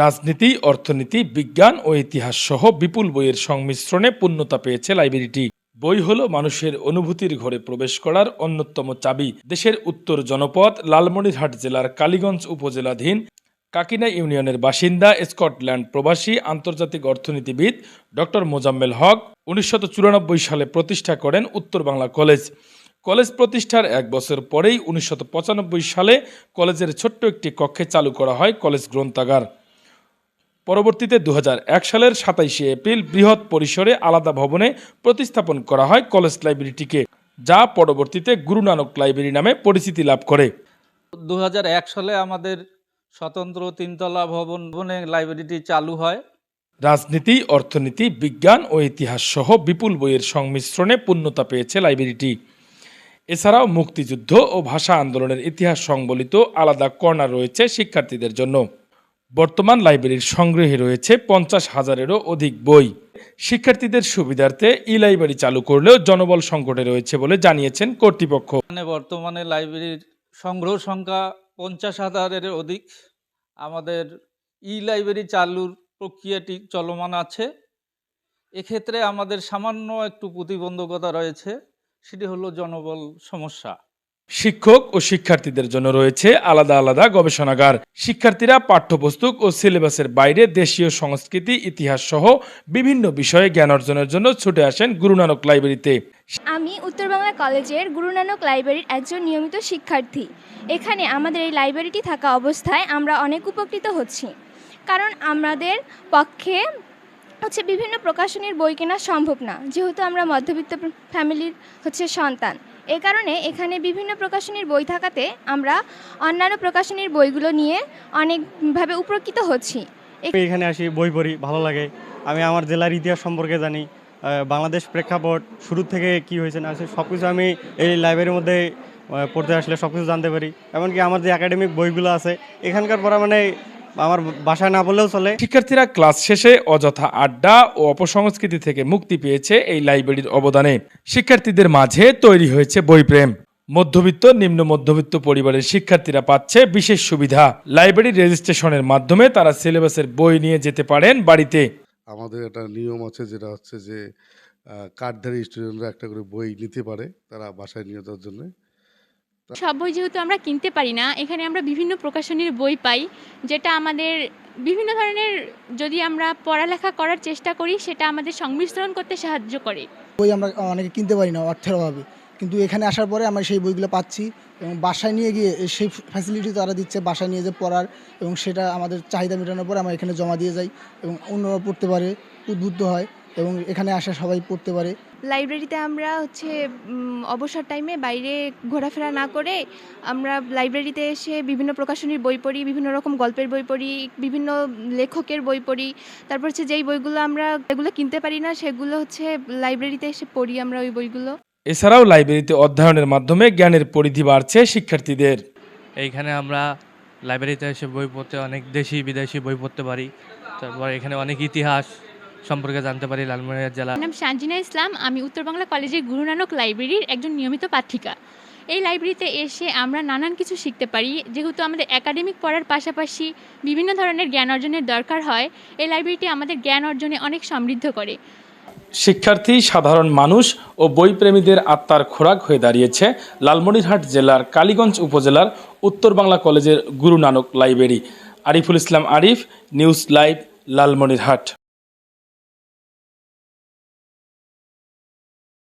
রাজনীতি, অর্থনীতি, বিজ্ঞান ও ইতিহাস সহ বিপুল বইয়ের সংমিশ্রণে পূর্ণতা পেয়েছে লাইব্রেরিটি। বই হলো মানুষের অনুভূতির ঘরে প্রবেশ করার অন্যতম চাবি। দেশের উত্তর জনপদ, লালমনিরহাট জেলার কালীগঞ্জ উপজেলাধীন কাকিনা ইউনিয়নের বাসিন্দা, স্কটল্যান্ড প্রবাসী, আন্তর্জাতিক অর্থনীতিবিদ ডক্টর মোজাম্মেল হক উনিশশো চুরানব্বই সালে প্রতিষ্ঠা করেন উত্তর বাংলা কলেজ। কলেজ প্রতিষ্ঠার এক বছর পরেই উনিশশো পঁচানব্বই সালে কলেজের ছোট্ট একটি কক্ষে চালু করা হয় কলেজ গ্রন্থাগার। পরবর্তীতে দু হাজার এক সালের সাতাইশে এপ্রিল বৃহৎ পরিসরে আলাদা ভবনে প্রতিস্থাপন করা হয় কলেজ লাইব্রেরিটিকে যা পরবর্তীতে গুরু নানক লাইব্রেরি নামে পরিচিতি লাভ করে। দু হাজার এক সালে আমাদের স্বতন্ত্র তিনতলা ভবন ভবনে লাইব্রেরিটি চালু হয়। রাজনীতি অর্থনীতি বিজ্ঞান ও ইতিহাস সহ বিপুল বইয়ের সংমিশ্রণে পূর্ণতা পেয়েছে লাইব্রেরিটি। এছাড়াও মুক্তিযুদ্ধ ও ভাষা আন্দোলনের ইতিহাস সংবলিত আলাদা কর্নার রয়েছে শিক্ষার্থীদের জন্য। বর্তমান লাইব্রেরির সংগ্রহে রয়েছে পঞ্চাশ হাজারেরও অধিক বই। শিক্ষার্থীদের সুবিধার্থে ই লাইব্রেরি চালু করলেও জনবল সংকটে রয়েছে বলে জানিয়েছেন কর্তৃপক্ষ। মানে বর্তমানে লাইব্রেরির সংগ্রহ সংখ্যা পঞ্চাশ হাজারের অধিক। আমাদের ই লাইব্রেরি চালুর প্রক্রিয়াটি চলমান আছে। এক্ষেত্রে আমাদের সামান্য একটু প্রতিবন্ধকতা রয়েছে, সেটি হলো জনবল সমস্যা। শিক্ষক ও শিক্ষার্থীদের জন্য রয়েছে আলাদা আলাদা গবেষণাগার। শিক্ষার্থীরা পাঠ্যপুস্তক ও সিলেবাসের বাইরে দেশীয় সংস্কৃতি, ইতিহাস সহ বিভিন্ন বিষয়ে জ্ঞান অর্জনের জন্য ছুটে আসেন গুরু নানক লাইব্রেরিতে। আমি উত্তর বাংলা কলেজের গুরু নানক লাইব্রেরির একজন নিয়মিত শিক্ষার্থী। এখানে আমাদের এই লাইব্রেরিটি থাকা অবস্থায় আমরা অনেক উপকৃত হচ্ছি। কারণ আমাদের পক্ষে হচ্ছে বিভিন্ন প্রকাশনীর বই কেনা সম্ভব না। যেহেতু আমরা মধ্যবিত্ত ফ্যামিলির হচ্ছে সন্তান। এ কারণে এখানে বিভিন্ন প্রকাশনীর বই থাকাতে আমরা অন্যান্য প্রকাশনীর বইগুলো নিয়ে অনেকভাবে উপকৃত হচ্ছি। এখানে আসি, বই পড়ি, ভালো লাগে। আমি আমার জেলার ইতিহাস সম্পর্কে জানি বাংলাদেশ প্রেক্ষাপট, শুরু থেকে কি হয়েছে না সব কিছু আমি এই লাইব্রেরির মধ্যে পড়তে আসলে সব কিছু জানতে পারি। এমনকি আমার যে একাডেমিক বইগুলো আছে, এখানকার পড়া মানে আমার বাসায় না বললেও চলে। শিক্ষার্থীরা ক্লাস শেষে অযথা আড্ডা ও অপসংস্কৃতি থেকে মুক্তি পেয়েছে এই লাইব্রেরির অবদানে। শিক্ষার্থীদের মাঝে তৈরি হয়েছে বইপ্রেম। মধ্যবিত্ত নিম্ন মধ্যবিত্ত পরিবারের শিক্ষার্থীরা পাচ্ছে বিশেষ সুবিধা। লাইব্রেরি রেজিস্ট্রেশনের মাধ্যমে তারা সিলেবাসের বই নিয়ে যেতে পারেন বাড়িতে। আমাদের একটা নিয়ম আছে যেটা হচ্ছে যে কার্ডধারী স্টুডেন্টরা একটা করে বই নিতে পারে তারা বাসায় নিয়ে যাওয়ার জন্য। সব বই যেহেতু আমরা কিনতে পারি না, এখানে আমরা বিভিন্ন প্রকাশনীর বই পাই, যেটা আমাদের বিভিন্ন ধরনের যদি আমরা পড়ালেখা করার চেষ্টা করি, সেটা আমাদের সংমিশ্রণ করতে সাহায্য করে। বই আমরা অনেকে কিনতে পারি না অর্থের অভাবে। কিন্তু এখানে আসার পরে আমরা সেই বইগুলো পাচ্ছি এবং বাসায় নিয়ে গিয়ে সেই ফ্যাসিলিটি তারা দিচ্ছে, বাসায় নিয়ে যে পড়ার এবং সেটা আমাদের চাহিদা মেটানোর পরে আমরা এখানে জমা দিয়ে যাই এবং অন্যরা পড়তে পারে, উদ্বুদ্ধ হয়। এবং এখানে আসা সবাই পড়তে পারে। লাইব্রেরিতে আমরা হচ্ছে অবসর টাইমে বাইরে ঘোরাফেরা না করে আমরা লাইব্রেরিতে এসে বিভিন্ন প্রকাশনীর বই পড়ি বিভিন্ন রকম গল্পের বই পড়ি বিভিন্ন লেখকের বই পড়ি। তারপর হচ্ছে যেই বইগুলো আমরা এগুলো কিনতে পারি না সেগুলো হচ্ছে লাইব্রেরিতে এসে পড়ি আমরা ওই বইগুলো। এছাড়াও লাইব্রেরিতে অধ্যয়নের মাধ্যমে জ্ঞানের পরিধি বাড়ছে শিক্ষার্থীদের। এইখানে আমরা লাইব্রেরিতে এসে বই পড়তে অনেক দেশি বিদেশি বই পড়তে পারি। তারপর এখানে অনেক ইতিহাস সম্পর্কে জানতে পারি লালমনিরহাট জেলা। নাম সানজিনা ইসলাম আমি উত্তর বাংলা কলেজের গুরু নানক লাইব্রেরির একজন নিয়মিত পাঠিকা। এই লাইব্রেরিতে এসে আমরা নানান কিছু শিখতে পারি। যেহেতু আমাদের একাডেমিক পড়ার পাশাপাশি বিভিন্ন ধরনের জ্ঞান অর্জনের দরকার হয় এই লাইব্রেরিটি আমাদের জ্ঞান অর্জনে অনেক সমৃদ্ধ করে। শিক্ষার্থী সাধারণ মানুষ ও বইপ্রেমীদের আত্মার খোরাক হয়ে দাঁড়িয়েছে লালমনিরহাট জেলার কালীগঞ্জ উপজেলার উত্তর বাংলা কলেজের Guru Nanak library. Ariful Islam Arif news live Lalmonirhat.